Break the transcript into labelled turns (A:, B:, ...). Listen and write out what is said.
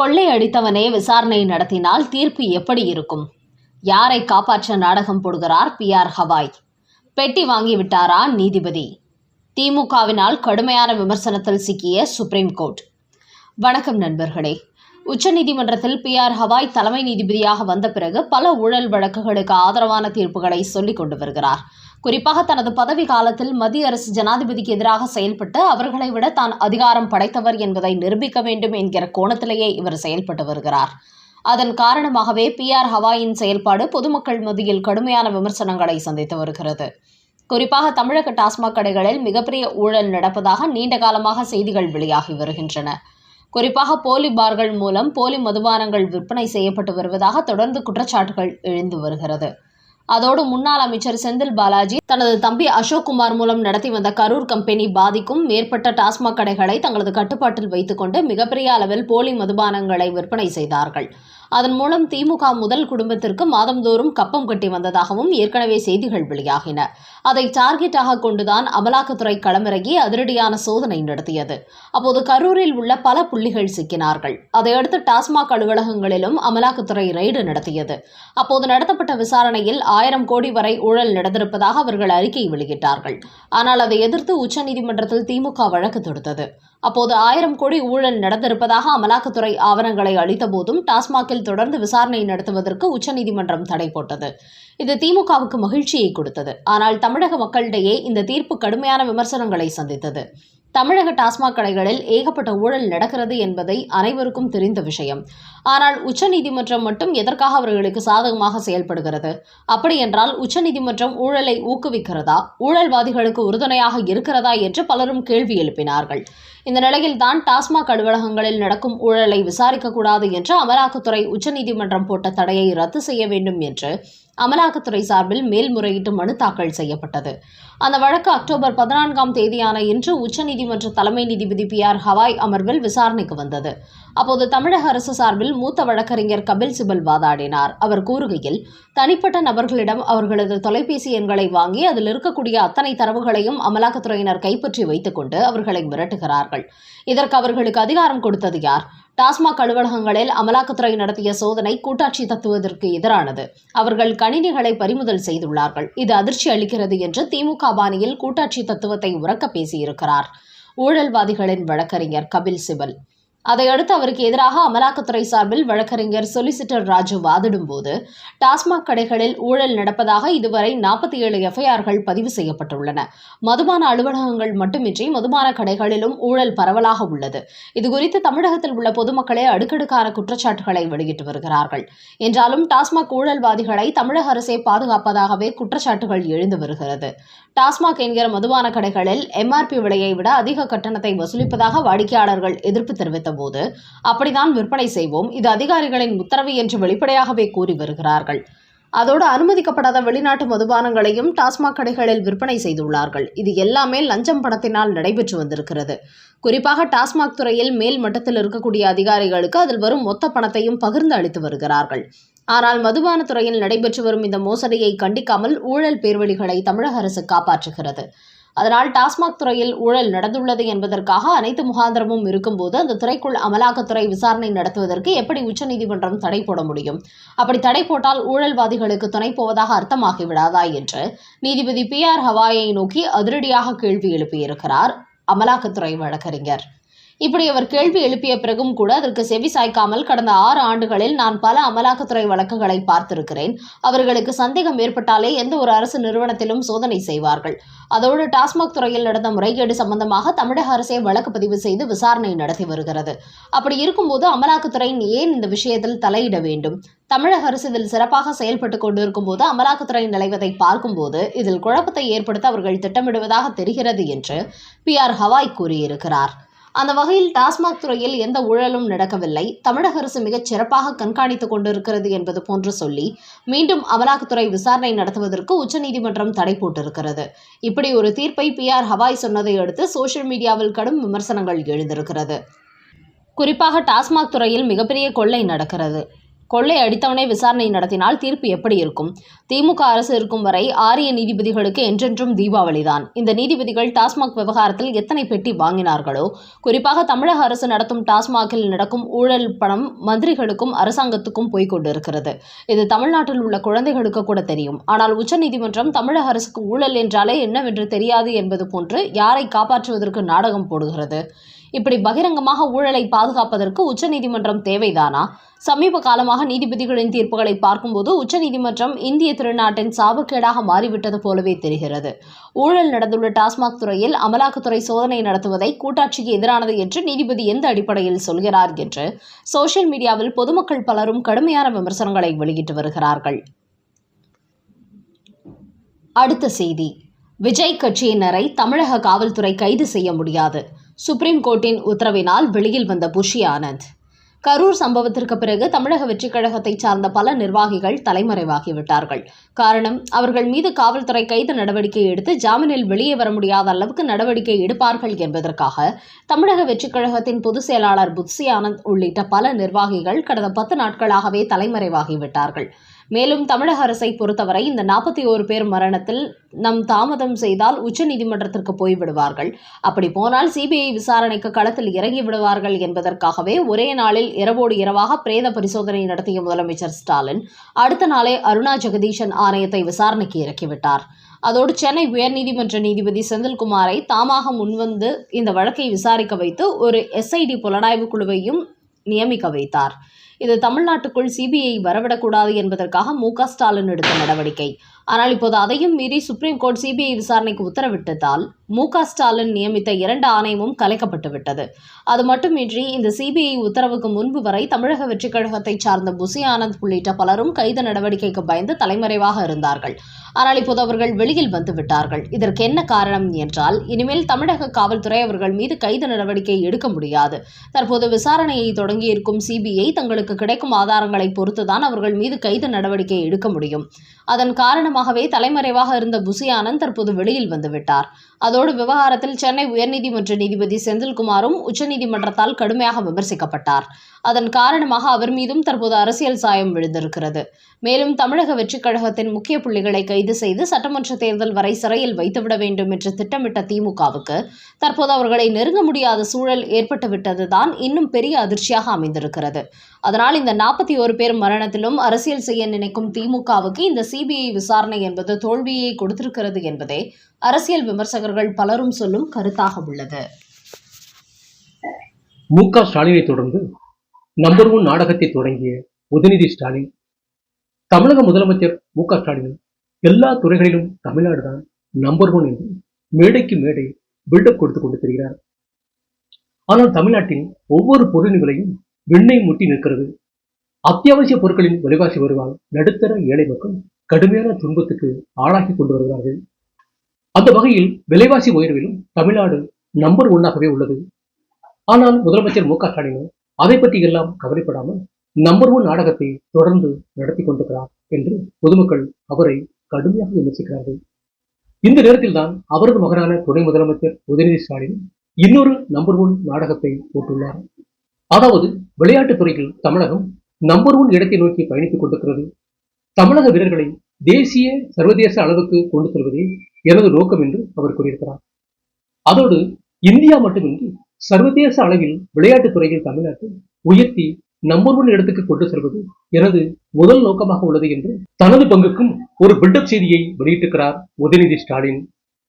A: கொள்ளை அடித்தவனே விசாரணை நடத்தினால் தீர்ப்பு எப்படி இருக்கும்? யாரை காப்பாற்ற நாடகம் போடுகிறார் பி ஆர் ஹவாய்? பெட்டி வாங்கிவிட்டாரா நீதிபதி? திமுகவினால் கடுமையான விமர்சனத்தில் சிக்கிய சுப்ரீம் கோர்ட். வணக்கம் நண்பர்களே. உச்சநீதிமன்றத்தில் பி ஆர் ஹவாய் தலைமை நீதிபதியாக வந்த பிறகு பல ஊழல் வழக்குகளுக்கு ஆதரவான தீர்ப்புகளை சொல்லிக் கொண்டு வருகிறார். குறிப்பாக தனது பதவி காலத்தில் மத்திய அரசு ஜனாதிபதிக்கு எதிராக செயல்பட்டு அவர்களை விட தான் அதிகாரம் படைத்தவர் என்பதை நிரூபிக்க வேண்டும் என்கிற கோணத்திலேயே இவர் செயல்பட்டு வருகிறார். அதன் காரணமாகவே பி ஆர் ஹவாயின் செயல்பாடு பொதுமக்கள் மத்தியில் கடுமையான விமர்சனங்களை சந்தித்து வருகிறது. குறிப்பாக தமிழக டாஸ்மாக் கடைகளில் மிகப்பெரிய ஊழல் நடப்பதாக நீண்ட காலமாக செய்திகள் வெளியாகி வருகின்றன. குறிப்பாக போலி பார்கள் மூலம் போலி மதுபானங்கள் விற்பனை செய்யப்பட்டு வருவதாக தொடர்ந்து குற்றச்சாட்டுகள் எழுந்து வருகிறது. அதோடு முன்னாள் அமைச்சர் செந்தில் பாலாஜி தனது தம்பி அசோக் குமார் மூலம் நடத்தி வந்த கரூர் கம்பெனி பாதிக்கும் மேற்பட்ட டாஸ்மாக் கடைகளை தங்களது கட்டுப்பாட்டில் வைத்துக்கொண்டு மிகப்பெரிய அளவில் போலி மதுபானங்களை விற்பனை செய்தார்கள். அதன் மூலம் திமுக முதல் குடும்பத்திற்கு மாதந்தோறும் கப்பம் கட்டி வந்ததாகவும் ஏற்கனவே செய்திகள் வெளியாகின. அதை டார்கெட்டாக கொண்டுதான் அமலாக்கத்துறை களமிறங்கி அதிரடியான சோதனை நடத்தியது. அப்போது கரூரில் உள்ள பல புள்ளிகள் சிக்கினார்கள். அதையடுத்து டாஸ்மாக் அலுவலகங்களிலும் அமலாக்கத்துறை ரெய்டு நடத்தியது. அப்போது நடத்தப்பட்ட விசாரணையில் ஆயிரம் கோடி வரை ஊழல் நடந்திருப்பதாக அவர்கள் அறிக்கை வெளியிட்டார்கள். ஆனால் அதை எதிர்த்து உச்சநீதிமன்றத்தில் திமுக வழக்கு தொடுத்தது. அப்போது ஆயிரம் கோடி ஊழல் நடந்திருப்பதாக அமலாக்கத்துறை ஆவணங்களை அளித்த போதும் டாஸ்மாகில் தொடர்ந்து விசாரணை நடத்துவதற்கு உச்சநீதிமன்றம் தடை போட்டது. இது திமுகவுக்கு மகிழ்ச்சியை கொடுத்தது. ஆனால் தமிழக மக்களிடையே இந்த தீர்ப்பு கடுமையான விமர்சனங்களை சந்தித்தது. தமிழக டாஸ்மாக் கடைகளில் ஏகப்பட்ட ஊழல் நடக்கிறது என்பதை அனைவருக்கும் தெரிந்த விஷயம். ஆனால் உச்சநீதிமன்றம் மட்டும் எதற்காக அவர்களுக்கு சாதகமாக செயல்படுகிறது? அப்படி என்றால் உச்சநீதிமன்றம் ஊழலை ஊக்குவிக்கிறதா? ஊழல்வாதிகளுக்கு உறுதுணையாக இருக்கிறதா என்று பலரும் கேள்வி எழுப்பினார்கள். இந்த நிலையில்தான் டாஸ்மாக் அலுவலகங்களில் நடக்கும் ஊழலை விசாரிக்கக்கூடாது என்று அமலாக்கத்துறை உச்சநீதிமன்றம் போட்ட தடையை ரத்து செய்ய வேண்டும் என்று அமலாக்கத்துறை சார்பில் மேல்முறையீட்டு மனு தாக்கல் செய்யப்பட்டது. அந்த வழக்கு அக்டோபர் பதினான்காம் தேதியான இன்று உச்சநீதிமன்ற தலைமை நீதிபதி பி ஆர் ஹவாய் அமர்வில் விசாரணைக்கு வந்தது. அப்போது தமிழக அரசு சார்பில் மூத்த வழக்கறிஞர் கபில் சிபல் வாதாடினார். அவர் கூறுகையில் தனிப்பட்ட நபர்களிடம் அவர்களது தொலைபேசி எண்களை வாங்கி அதில் இருக்கக்கூடிய அத்தனை தரவுகளையும் அமலாக்கத்துறையினர் கைப்பற்றி வைத்துக்கொண்டு அவர்களை மிரட்டுகிறார்கள். இதற்கு அவர்களுக்கு அதிகாரம் கொடுத்தது யார்? டாஸ்மாக் அலுவலகங்களில் அமலாக்கத்துறை நடத்திய சோதனை கூட்டாட்சி தத்துவதற்கு எதிரானது. அவர்கள் கணினிகளை பறிமுதல் செய்துள்ளார்கள். இது அதிர்ச்சி அளிக்கிறது என்று திமுக பாணியில் கூட்டாட்சி தத்துவத்தை உறக்க பேசியிருக்கிறார். ஊழல்வாதிகளின் வழக்கறிஞர் கபில் சிபல். அதையடுத்து அவருக்கு எதிராக அமலாக்கத்துறை சார்பில் வழக்கறிஞர் சொலிசிட்டர் ராஜு வாதிடும் போது டாஸ்மாக் கடைகளில் ஊழல் நடப்பதாக இதுவரை நாற்பத்தி ஏழு எஃப்ஐஆர்கள் பதிவு செய்யப்பட்டுள்ளன. மதுபான அலுவலகங்கள் மட்டுமின்றி மதுபான கடைகளிலும் ஊழல் பரவலாக உள்ளது. இதுகுறித்து தமிழகத்தில் உள்ள பொதுமக்களே அடுக்கடுக்கான குற்றச்சாட்டுகளை வெளியிட்டு வருகிறார்கள். என்றாலும் டாஸ்மாக் ஊழல்வாதிகளை தமிழக அரசே பாதுகாப்பதாகவே குற்றச்சாட்டுகள் எழுந்து வருகிறது. டாஸ்மாக் என்கிற மதுபான கடைகளில் எம்ஆர்பி விலையை விட அதிக கட்டணத்தை வசூலிப்பதாக வாடிக்கையாளர்கள் எதிர்ப்பு தெரிவித்த போது அப்படிதான் விற்பனை செய்வோம். இது அதிகாரிகளின் உத்தரவு என்று வெளிப்படையாகவே கூறி வருகிறார்கள். அதோடு அனுமதிக்கப்படாத வெளிநாட்டு மதுபானங்களையும் டாஸ்மாக் கடைகளில் விற்பனை செய்துள்ளார்கள். இது எல்லாமே லஞ்சம் பணத்தினால் நடைபெற்று வந்திருக்கிறது. குறிப்பாக டாஸ்மாக் துறையில் மேல் மட்டத்தில் இருக்கக்கூடிய அதிகாரிகளுக்கு அதில் வரும் மொத்த பணத்தையும் பகிர்ந்து அளித்து வருகிறார்கள். ஆனால் மதுபான துறையில் நடைபெற்று வரும் இந்த மோசடியை கண்டிக்காமல் ஊழல் பேர்வழிகளை தமிழக அரசு காப்பாற்றுகிறது. அதனால் டாஸ்மாக் துறையில் ஊழல் நடந்துள்ளது என்பதற்காக அனைத்து முகாந்திரமும் இருக்கும்போது அந்த துறைக்குள் அமலாக்கத்துறை விசாரணை நடத்துவதற்கு எப்படி உச்சநீதிமன்றம் தடை போட முடியும்? அப்படி தடை போட்டால் ஊழல்வாதிகளுக்கு துணை போவதாக அர்த்தமாகிவிடாதா என்று நீதிபதி பி ஆர் ஹவாயை நோக்கி அதிரடியாக கேள்வி எழுப்பியிருக்கிறார் அமலாக்கத்துறை வழக்கறிஞர். இப்படி அவர் கேள்வி எழுப்பிய பிறகும் கூட அதற்கு செவி சாய்க்காமல் கடந்த ஆறு ஆண்டுகளில் நான் பல அமலாக்கத்துறை வழக்குகளை பார்த்திருக்கிறேன். அவர்களுக்கு சந்தேகம் ஏற்பட்டாலே எந்த ஒரு அரசு நிறுவனத்திலும் சோதனை செய்வார்கள். அதோடு டாஸ்மாக் துறையில் நடந்த முறைகேடு சம்பந்தமாக தமிழக அரசே வழக்கு பதிவு செய்து விசாரணை நடத்தி வருகிறது. அப்படி இருக்கும்போது அமலாக்கத்துறை ஏன் இந்த விஷயத்தில் தலையிட வேண்டும்? தமிழக அரசு இதில் சிறப்பாக செயல்பட்டு கொண்டிருக்கும் போது அமலாக்கத்துறை நிலைவதை பார்க்கும்போது இதில் குழப்பத்தை ஏற்படுத்த அவர்கள் திட்டமிடுவதாக தெரிகிறது என்று பி ஆர் ஹவாய் கூறியிருக்கிறார். அந்த வகையில் டாஸ்மாக் துறையில் எந்த ஊழலும் நடக்கவில்லை. தமிழக அரசு மிகச் சிறப்பாக கண்காணித்துக் கொண்டிருக்கிறது என்பது போன்று சொல்லி மீண்டும் அமலாக்கத்துறை விசாரணை நடத்துவதற்கு உச்சநீதிமன்றம் தடை போட்டிருக்கிறது. இப்படி ஒரு தீர்ப்பை பி ஆர் ஹவாய் சொன்னதை அடுத்து சோஷியல் மீடியாவில் கடும் விமர்சனங்கள் எழுந்திருக்கிறது. குறிப்பாக டாஸ்மாக் துறையில் மிகப்பெரிய கொள்ளை நடக்கிறது. கொள்ளை அடித்தவனே விசாரணை நடத்தினால் தீர்ப்பு எப்படி இருக்கும்? திமுக அரசு இருக்கும் வரை ஆரிய நீதிபதிகளுக்கு என்றென்றும் தீபாவளிதான். இந்த நீதிபதிகள் டாஸ்மாக் விவகாரத்தில் எத்தனை பெட்டி வாங்கினார்களோ? குறிப்பாக தமிழக அரசு நடத்தும் டாஸ்மாகில் நடக்கும் ஊழல் பணம் மந்திரிகளுக்கும் அரசாங்கத்துக்கும் போய்க் கொண்டிருக்கிறது. இது தமிழ்நாட்டில் உள்ள குழந்தைகளுக்கு கூட தெரியும். ஆனால் உச்சநீதிமன்றம் தமிழக அரசுக்கு ஊழல் என்றாலே என்னவென்று தெரியாது என்பது போன்று யாரை காப்பாற்றுவதற்கு நாடகம் போடுகிறது? இப்படி பகிரங்கமாக ஊழலை பாதுகாப்பதற்கு உச்சநீதிமன்றம் தேவைதானா? சமீப காலமாக நீதிபதிகளின் தீர்ப்புகளை பார்க்கும்போது உச்சநீதிமன்றம் இந்திய திருநாட்டின் சாபக்கேடாக மாறிவிட்டது போலவே தெரிகிறது. ஊழல் நடந்துள்ள டாஸ்மாக் துறையில் அமலாக்கத்துறை சோதனை நடத்துவதை கூட்டாட்சிக்கு எதிரானது என்று நீதிபதி எந்த அடிப்படையில் சொல்கிறார் என்று சோசியல் மீடியாவில் பொதுமக்கள் பலரும் கடுமையான விமர்சனங்களை வெளியிட்டு வருகிறார்கள். அடுத்த செய்தி. விஜய் கட்சியினரை தமிழக காவல்துறை கைது செய்ய முடியாது. சுப்ரீம் கோர்ட்டின் உத்தரவினால் வெளியில் வந்த புஷி ஆனந்த். கரூர் சம்பவத்திற்கு பிறகு தமிழக வெற்றிக் கழகத்தைச் சார்ந்த பல நிர்வாகிகள் தலைமறைவாகிவிட்டார்கள். காரணம் அவர்கள் மீது காவல்துறை கைது நடவடிக்கை எடுத்து ஜாமீனில் வெளியே வர முடியாத அளவுக்கு நடவடிக்கை எடுப்பார்கள் என்பதற்காக தமிழக வெற்றிக் கழகத்தின் பொதுச் செயலாளர் புத்சி ஆனந்த் உள்ளிட்ட பல நிர்வாகிகள் கடந்த பத்து நாட்களாகவே தலைமறைவாகிவிட்டார்கள். மேலும் தமிழக அரசை பொறுத்தவரை இந்த நாற்பத்தி ஓரு பேர் மரணத்தில் நம் தாமதம் செய்தால் உச்சநீதிமன்றத்திற்கு போய்விடுவார்கள் அப்படி போனால் சிபிஐ விசாரணைக்கு களத்தில் இறங்கி விடுவார்கள் என்பதற்காகவே ஒரே நாளில் இரவோடு இரவாக பிரேத பரிசோதனை நடத்திய முதலமைச்சர் ஸ்டாலின் அடுத்த நாளே அருணா ஜெகதீஷன் ஆணையத்தை விசாரணைக்கு இறக்கிவிட்டார் அதோடு சென்னை உயர்நீதிமன்ற நீதிபதி செந்தில்குமாரை தாமாக முன்வந்து இந்த வழக்கை விசாரிக்க வைத்து ஒரு எஸ்ஐடி புலனாய்வு குழுவையும் நியமிக்க வைத்தார். இது தமிழ்நாட்டுக்குள் சிபிஐ வரவிடக்கூடாது என்பதற்காக மு ஸ்டாலின் எடுத்த நடவடிக்கை. ஆனால் இப்போது அதையும் மீறி சுப்ரீம் கோர்ட் சிபிஐ விசாரணைக்கு உத்தரவிட்டதால் மு ஸ்டாலின் நியமித்த இரண்டு ஆணையமும் கலைக்கப்பட்டு விட்டது அது மட்டுமின்றி இந்த சிபிஐ உத்தரவுக்கு முன்பு வரை தமிழக வெற்றிக் கழகத்தைச் சார்ந்த புசி ஆனந்த் உள்ளிட்ட பலரும் கைது நடவடிக்கைக்கு பயந்து தலைமறைவாக இருந்தார்கள். ஆனால் இப்போது அவர்கள் வெளியில் வந்து விட்டார்கள். இதற்கு என்ன காரணம் என்றால் இனிமேல் தமிழக காவல்துறை அவர்கள் மீது கைது நடவடிக்கை எடுக்க முடியாது. தற்போது விசாரணையை தொடங்கியிருக்கும் சிபிஐ தங்களுக்கு கிடைக்கும் ஆதாரங்களை பொறுத்துதான் அவர்கள் மீது கைது நடவடிக்கை எடுக்க முடியும். அதன் காரணமாகவே தலைமறைவாக இருந்த புசி ஆனந்த் தற்போது வெளியில் வந்துவிட்டார். அதோடு விவகாரத்தில் சென்னை உயர்நீதிமன்ற நீதிபதி செந்தில்குமாரும் உச்சநீதிமன்றத்தால் கடுமையாக விமர்சிக்கப்பட்டார். அதன் காரணமாக அவர் மீதும் தற்போது அரசியல் சாயம் விழுந்திருக்கிறது. மேலும் தமிழக வெற்றிக் கழகத்தின் முக்கிய புள்ளிகளை கைது செய்து சட்டமன்ற தேர்தல் வரை சிறையில் வைத்துவிட வேண்டும் என்று திட்டமிட்ட திமுகவுக்கு தற்போது அவர்களை நெருங்க முடியாத சூழல் ஏற்பட்டுவிட்டதுதான் இன்னும் பெரிய அதிர்ச்சியாக அமைந்திருக்கிறது. அதனால் இந்த நாற்பத்தி ஒரு பேர் மரணத்திலும் அரசியல் செய்ய நினைக்கும் திமுகவுக்கு இந்த சிபிஐ விசாரணை என்பது தோல்வியை கொடுத்திருக்கிறது என்பதே அரசியல் விமர்சகர்கள் பலரும் சொல்லும் கருத்தாக உள்ளது.
B: மு க ஸ்டாலினை தொடர்ந்து நம்பர் ஒன் நாடகத்தை தொடங்கிய உதயநிதி ஸ்டாலின் தமிழக முதலமைச்சர் மு க ஸ்டாலின் எல்லா துறைகளிலும் தமிழ்நாடு தான் நம்பர் ஒன் என்று மேடைக்கு மேடை பில்டப் கொடுத்து கொண்டு தெரிகிறார். ஆனால் தமிழ்நாட்டின் ஒவ்வொரு பொருளின் விலையும் விண்ணை முட்டி நிற்கிறது. அத்தியாவசிய பொருட்களின் விலைவாசி வருவால் நடுத்தர ஏழை மக்கள் கடுமையான துன்பத்துக்கு ஆளாகி கொண்டு வருகிறார்கள். அந்த வகையில் விலைவாசி உயர்விலும் தமிழ்நாடு நம்பர் ஒன்னாகவே உள்ளது. ஆனால் முதலமைச்சர் மு க ஸ்டாலின் அதை பற்றி எல்லாம் கவலைப்படாமல் நம்பர் ஒன் நாடகத்தை தொடர்ந்து நடத்தி கொண்டிருக்கிறார் என்று பொதுமக்கள் அவரை கடுமையாக விமர்சிக்கிறார்கள். இந்த நேரத்தில் தான் அவரது மகனான துணை முதலமைச்சர் உதயநிதி ஸ்டாலின் இன்னொரு நம்பர் ஒன் நாடகத்தை போட்டுள்ளார். அதாவது விளையாட்டுத் துறையில் தமிழகம் நம்பர் ஒன் இடத்தை நோக்கி பயணித்துக் கொண்டிருக்கிறது. தமிழக வீரர்களை தேசிய சர்வதேச அளவுக்கு கொண்டு செல்வதே எனது நோக்கம் என்று அவர் கூறியிருக்கிறார். அதோடு இந்தியா மட்டுமின்றி சர்வதேச அளவில் விளையாட்டுத் துறையில் தமிழ்நாட்டை உயர்த்தி நம்பர் ஒன் இடத்துக்கு கொண்டு செல்வது எனது முதல் நோக்கமாக உள்ளது என்று தனது பங்குக்கும் ஒரு பில்டப் செய்தியை வெளியிட்டிருக்கிறார் உதயநிதி ஸ்டாலின்.